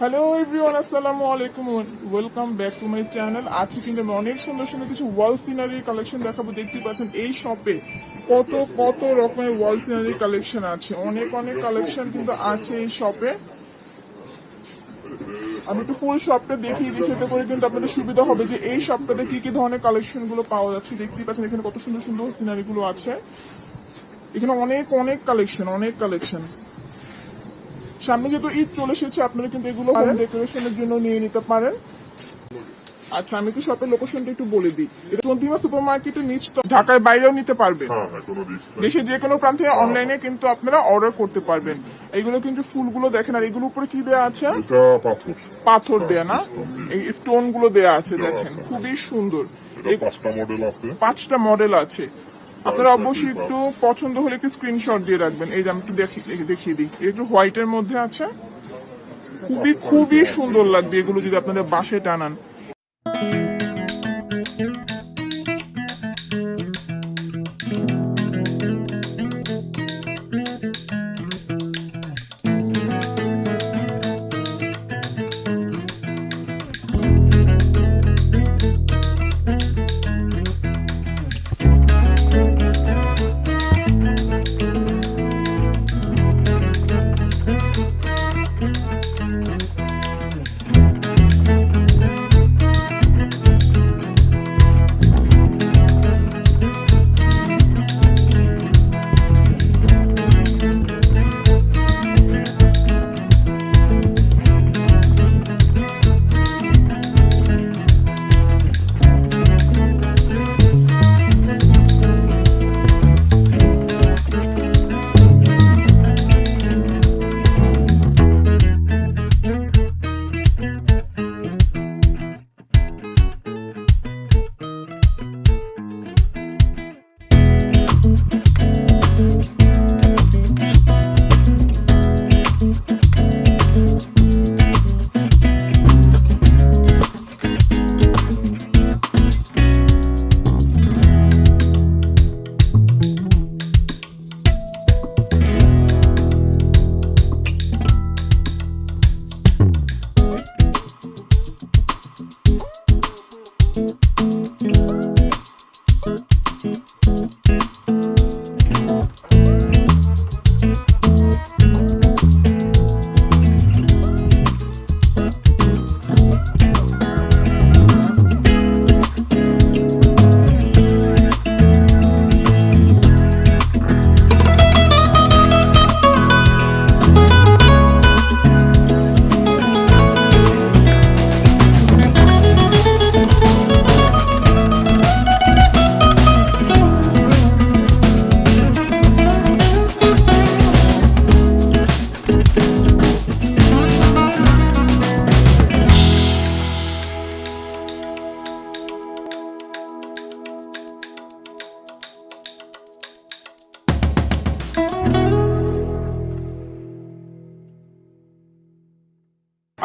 Hello everyone আসসালামু আলাইকুম welcome back to my channel আজকে কিন্তু আমি অনেক সুন্দর সুন্দর কিছু ওয়াল সিনারি কালেকশন দেখাবো। দেখতে পাচ্ছেন এই শপে কত কত রকমের ওয়াল সিনারি কালেকশন আছে। অনেক অনেক কালেকশন কিন্তু আছে এই শপে আমি একটু ফুল শপটা দেখিয়ে দিচ্ছি, এতে করে কিন্তু আপনাদের সুবিধা হবে যে এই শপটাতে কি কি ধরনের কালেকশনগুলো পাওয়া যাচ্ছে। দেখতেই পাচ্ছেন এখানে কত সুন্দর সুন্দর সিনারি গুলো আছে। এখানে অনেক অনেক কালেকশন অনেক কালেকশন সামনে যেহেতু ঈদ চলে এসেছে আপনারা কিন্তু এগুলো হোম ডেকোরেশনের জন্য নিয়ে নিতে পারেন। আচ্ছা আমি কি শপের লোকেশনটা একটু বলে দিই। এটা চন্দ্রিমা সুপার মার্কেটের নিচ তো ঢাকার বাইরেও নিতে পারবেন। হ্যাঁ হ্যাঁ দেশের যে কোনো প্রান্তে অনলাইনে কিন্তু আপনারা অর্ডার করতে পারবেন। এগুলো কিন্তু ফুলগুলো দেখেন আর এগুলো উপরে কি দেওয়া আছে? পাথর। পাথর দেয়া না? এই স্টোনগুলো দেয়া আছে দেখেন খুবই সুন্দর। এই পাঁচটা মডেল আছে। পাঁচটা মডেল আছে। আপনারা অবশ্যই একটু পছন্দ হলে একটু স্ক্রিনশট দিয়ে রাখবেন। এই যে আমি একটু দেখি- দেখিয়ে দিই। একটু হোয়াইট এর মধ্যে আছে, খুবই খুবই সুন্দর লাগবে এগুলো যদি আপনাদের বাসে টানান।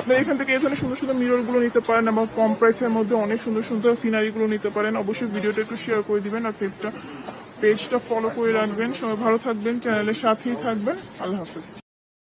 আপনারা এখান থেকে এখানে সুন্দর সুন্দর মিররগুলো নিতে পারেন এবং কম প্রাইসের মধ্যে অনেক সুন্দর সুন্দর সিনারি গুলো নিতে পারেন। অবশ্যই ভিডিওটা একটু শেয়ার করে দিবেন আর পেজটা পেজটা ফলো করে রাখবেন। সবাই ভালো থাকবেন চ্যানেলের সাথেই থাকবেন। আল্লাহ হাফিজ।